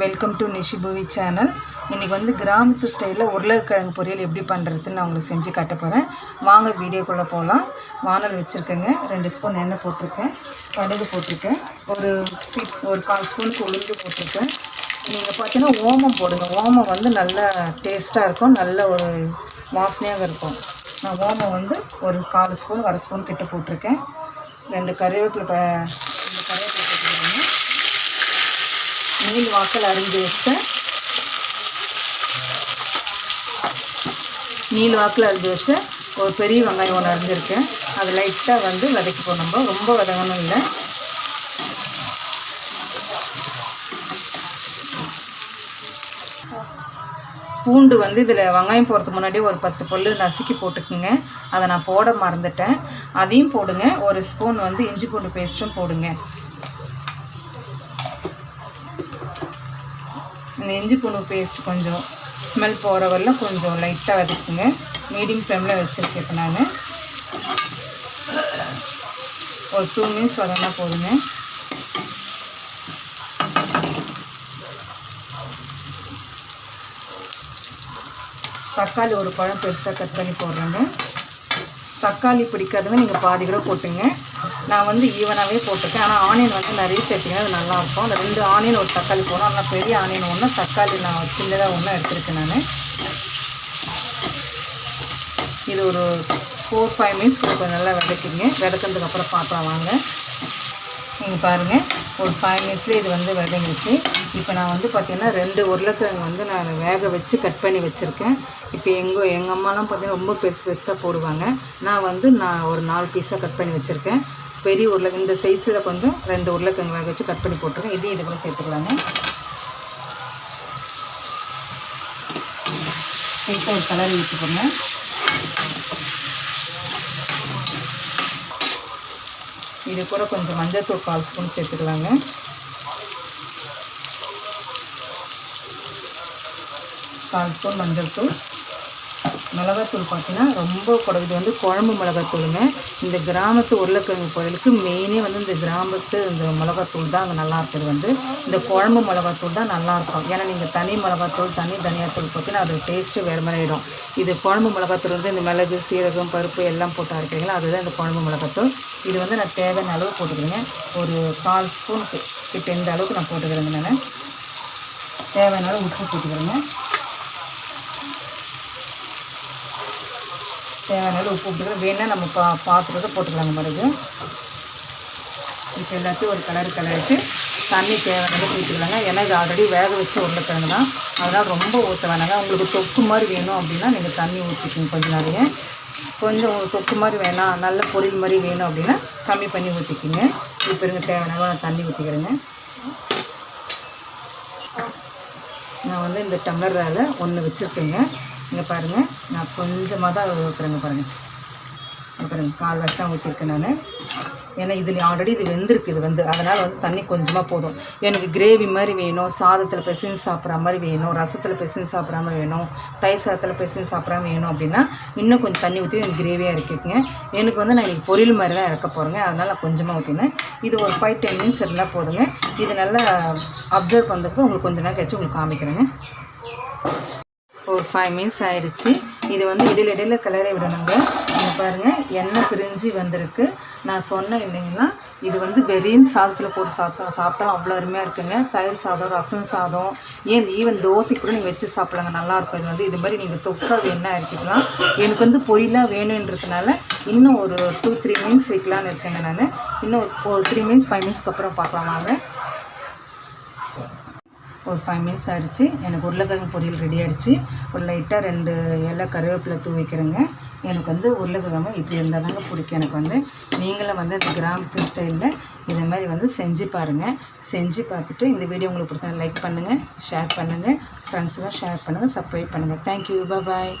Welcome to நிஷிபுவி channel இன்றைக்கி வந்து கிராமத்து ஸ்டைலில் உருளைக்கிழங்கு பொரியல் எப்படி பண்ணுறதுன்னு நான் உங்களுக்கு செஞ்சு காட்ட போகிறேன் வாங்க வீடியோக்குள்ளே போகலாம் வானல் வச்சுருக்கேங்க. ரெண்டு ஸ்பூன் எண்ணெய் போட்டிருக்கேன். கடுகு போட்டிருக்கேன். ஒரு ஒரு கால் ஸ்பூன் உளுந்து போட்டிருக்கேன். நீங்கள் பார்த்தீங்கன்னா ஓமம் போடுங்க. ஓமம் வந்து நல்ல டேஸ்ட்டாக இருக்கும். நல்ல ஒரு வாசனையாக இருக்கும். நான் ஓமம் வந்து ஒரு கால் ஸ்பூன் அரை ஸ்பூன் கிட்ட போட்டிருக்கேன். ரெண்டு கருவேப்பிலை ப ரெண்டு கருவேப்பிலை போட்டுக்கிறேங்க நீல் வாக்கல் அரிஞ்சு வச்சேன் நீல் வாக்கில் அரிஞ்சு வச்ச ஒரு பெரிய வெங்காயம் ஒன்று அரிஞ்சிருக்கேன் அது லைட்டாக வந்து வதக்கிப்போம் நம்ம. ரொம்ப வதங்கணும் இல்லை. பூண்டு வந்து இதில் வெங்காயம் போடுறதுக்கு முன்னாடி ஒரு பத்து பல்லு நசுக்கி போட்டுக்குங்க. அதை நான் போட மறந்துட்டேன். அதையும் போடுங்க. ஒரு ஸ்பூன் வந்து இஞ்சி பூண்டு பேஸ்ட்டும் போடுங்க. இந்த இஞ்சி பூண்டு பேஸ்ட் கொஞ்சம் ஸ்மெல் போகிற வரலாம் கொஞ்சம் லைட்டாக வதக்குங்க. மீடியம் ஃப்ளேமில் வச்சுருக்கேன் இப்போ நான். ஒரு டூ மினிட்ஸ் வதங்கினா போதுங்க. தக்காளி ஒரு பழம் பெருசாக கட் பண்ணி போடுறேங்க. தக்காளி பிடிக்காதவங்க நீங்கள் பாதி கூட போட்டுங்க. நான் வந்து ஈவனாகவே போட்டிருக்கேன். ஆனால் ஆனியன் வந்து நிறைய சேர்த்திங்கன்னா அது நல்லாயிருக்கும். அந்த ரெண்டு ஆனியன் ஒரு தக்காளி போடணும் ஆனால் பெரிய ஆனியன் ஒன்று தக்காளி நான் சின்னதாக ஒன்று எடுத்துருக்கேன் நான். இது ஒரு ஃபோர் ஃபைவ் மினிட்ஸ் கொஞ்சம் நல்லா விதைக்கிங்க விதக்கிறதுக்கப்புறம் பார்க்கலாம் வாங்க. நீங்கள் பாருங்கள் ஒரு ஃபைவ் மினிட்ஸ்லேயே இது வந்து விதங்கிச்சு இப்போ நான் வந்து பார்த்திங்கன்னா ரெண்டு உருளைக்கிழங்கு வந்து நான் வேக வச்சு கட் பண்ணி வச்சுருக்கேன். இப்போ எங்கள் எங்கள் அம்மாலாம் பார்த்திங்கன்னா ரொம்ப பெருசு பெருசாக போடுவாங்க. நான் வந்து நான் ஒரு நாலு பீஸாக கட் பண்ணி வச்சுருக்கேன். பெரிய உருளை இந்த சைஸில் கொஞ்சம் ரெண்டு உருளைக்கிழங்கு வச்சு கட் பண்ணி போட்டிருக்கேன் இதையும் இது கூட சேர்த்துக்கலாங்க. லைட்டாக ஒரு கலர் ஊற்றிக்கோங்க இது கூட கொஞ்சம் மஞ்சள்தூள் கால் ஸ்பூன் சேர்த்துக்கலாங்க. கால் ஸ்பூன் மஞ்சள் தூள். மிளகாத்தூள் பார்த்தீங்கன்னா ரொம்ப கூட இது வந்து குழம்பு மிளகாத்தூளுங்க. இந்த கிராமத்து உருளைக்கிழங்கு பொரியலுக்கு மெயினே வந்து இந்த கிராமத்து இந்த மிளகாத்தூள் தான் அங்கே நல்லா இருக்குது வந்து. இந்த குழம்பு மிளகாத்தூள் தான் நல்லாயிருக்கும் ஏன்னா நீங்கள் தனி மிளகாத்தூள் தனி தனியாத்தூள் பார்த்தீங்கன்னா அது டேஸ்ட்டு வேறு மாதிரி ஆகிடும் இது குழம்பு மிளகாத்தூள் வந்து இந்த மிளகு சீரகம் பருப்பு எல்லாம் போட்டு அரைக்கிறீங்களா அதுதான் இந்த குழம்பு மிளகாத்தூள். இது வந்து நான் தேவையான அளவு போட்டுக்கிறேங்க. ஒரு கால் ஸ்பூன் கிட்ட இந்த அளவுக்கு நான் போட்டுக்கிறேங்க நான். தேவையான அளவு உப்பு போட்டுக்கிறேங்க. தேவையான அளவு உப்பு போட்டுக்கிறேன் வேணால் நம்ம பா பாத்திரத்தை போட்டுக்கலாங்க மறுபடியும் இப்போ எல்லாத்தையும் ஒரு கலர் கலரிட்டு தண்ணி தேவையான ஊற்றிக்கலாங்க ஏன்னா இது ஆல்ரெடி வேக வச்சு உருளைக்கிழங்கு தான். அதனால் ரொம்ப ஊற்ற வேணாங்க. உங்களுக்கு தொக்கு மாதிரி வேணும் அப்படின்னா நீங்கள் தண்ணி ஊற்றிக்கோங்க கொஞ்சம் நிறைய கொஞ்சம் உங்களுக்கு தொக்கு மாதிரி வேணாம் நல்ல பொரியல் மாதிரி வேணும் அப்படின்னா கம்மி பண்ணி ஊற்றிக்கிங்க இப்போ இருங்க தேவையான நான் தண்ணி ஊற்றிக்கிறேங்க நான் வந்து இந்த டம்ளரால் ஒன்று வச்சுருக்கேங்க. இங்கே பாருங்கள் நான் கொஞ்சமாக தான் ஊற்றுறேங்க பாருங்கள் அப்புறம் கால் வச்சு தான் ஊற்றிருக்கேன் நான். ஏன்னா இதில் ஆல்ரெடி இது வெந்திருக்கு இது வந்து அதனால் வந்து தண்ணி கொஞ்சமாக போதும். எனக்கு கிரேவி மாதிரி வேணும் சாதத்தில் பெசின் சாப்பிட்ற மாதிரி வேணும் ரசத்தில் பெசின் சாப்பிட்ற மாதிரி வேணும் தயிர் சாதத்தில் பெசின் சாப்பிட்றாம வேணும் அப்படின்னா இன்னும் கொஞ்சம் தண்ணி ஊற்றி எனக்கு கிரேவியாக இருக்குங்க எனக்கு வந்து நான் இன்றைக்கி பொரியல் மாதிரி தான் இறக்க போகிறேங்க அதனால் நான் கொஞ்சமாக ஊற்றினேன் இது ஒரு ஃபைவ் டென் மினிட்ஸ் இருந்தால் போதுங்க. இது நல்லா அப்சர்வ் பண்ணுறதுக்கு உங்களுக்கு கொஞ்ச நேரம் கழிச்சு உங்களுக்கு காமிக்கிறேங்க. ஃபைவ் மினிட்ஸ் ஆயிடுச்சு. இது வந்து இடையில இடையில கிளறி விடணுங்க. நீங்கள் பாருங்கள் எண்ணெய் பிரிஞ்சு வந்திருக்கு. நான் சொன்னேன் இல்லைங்களா இது வந்து வெறும் சாதத்தில் போட்டு சாப்பிட்டா சாப்பிட்டாலும் அவ்வளோ அருமையாக இருக்குங்க. தயிர் சாதம் ரசம் சாதம் ஏன் ஈவன் தோசை கூட நீங்கள் வச்சு சாப்பிடலாங்க. நல்லாயிருக்கும் இது வந்து இது மாதிரி நீங்கள் தொக்கா வேணா எடுத்துக்கலாம் எனக்கு வந்து பொரியலாக வேணுன்றதுனால இன்னும் ஒரு டூ த்ரீ மினிட்ஸ் வைக்கலான்னு இருக்கேங்க நான். இன்னும் ஒரு த்ரீ மினிட்ஸ் ஃபைவ் மினிட்ஸ்க்கு அப்புறம் பார்க்கலாம் வாங்க. ஒரு ஃபைவ் மினிட்ஸ் ஆகிடுச்சு எனக்கு உருளைக்கிழங்கு பொரியல் ரெடி ஆகிடுச்சு ஒரு லைட்டாக ரெண்டு இலை கருவேப்பிலை தூவி வைக்கிறேங்க. எனக்கு வந்து உருளைக்கிழங்கு இப்படி இருந்தால் தாங்க பிடிக்கும் எனக்கு வந்து. நீங்களும் வந்து இந்த கிராமத்து ஸ்டைலில் இதே மாதிரி வந்து செஞ்சு பாருங்கள் செஞ்சு பார்த்துட்டு இந்த வீடியோ உங்களுக்கு பிடிச்சா லைக் பண்ணுங்கள் ஷேர் பண்ணுங்கள் ஃப்ரெண்ட்ஸுக்கும் ஷேர் பண்ணுங்கள் சப்ஸ்கிரைப் பண்ணுங்கள் தேங்க்யூ பாய்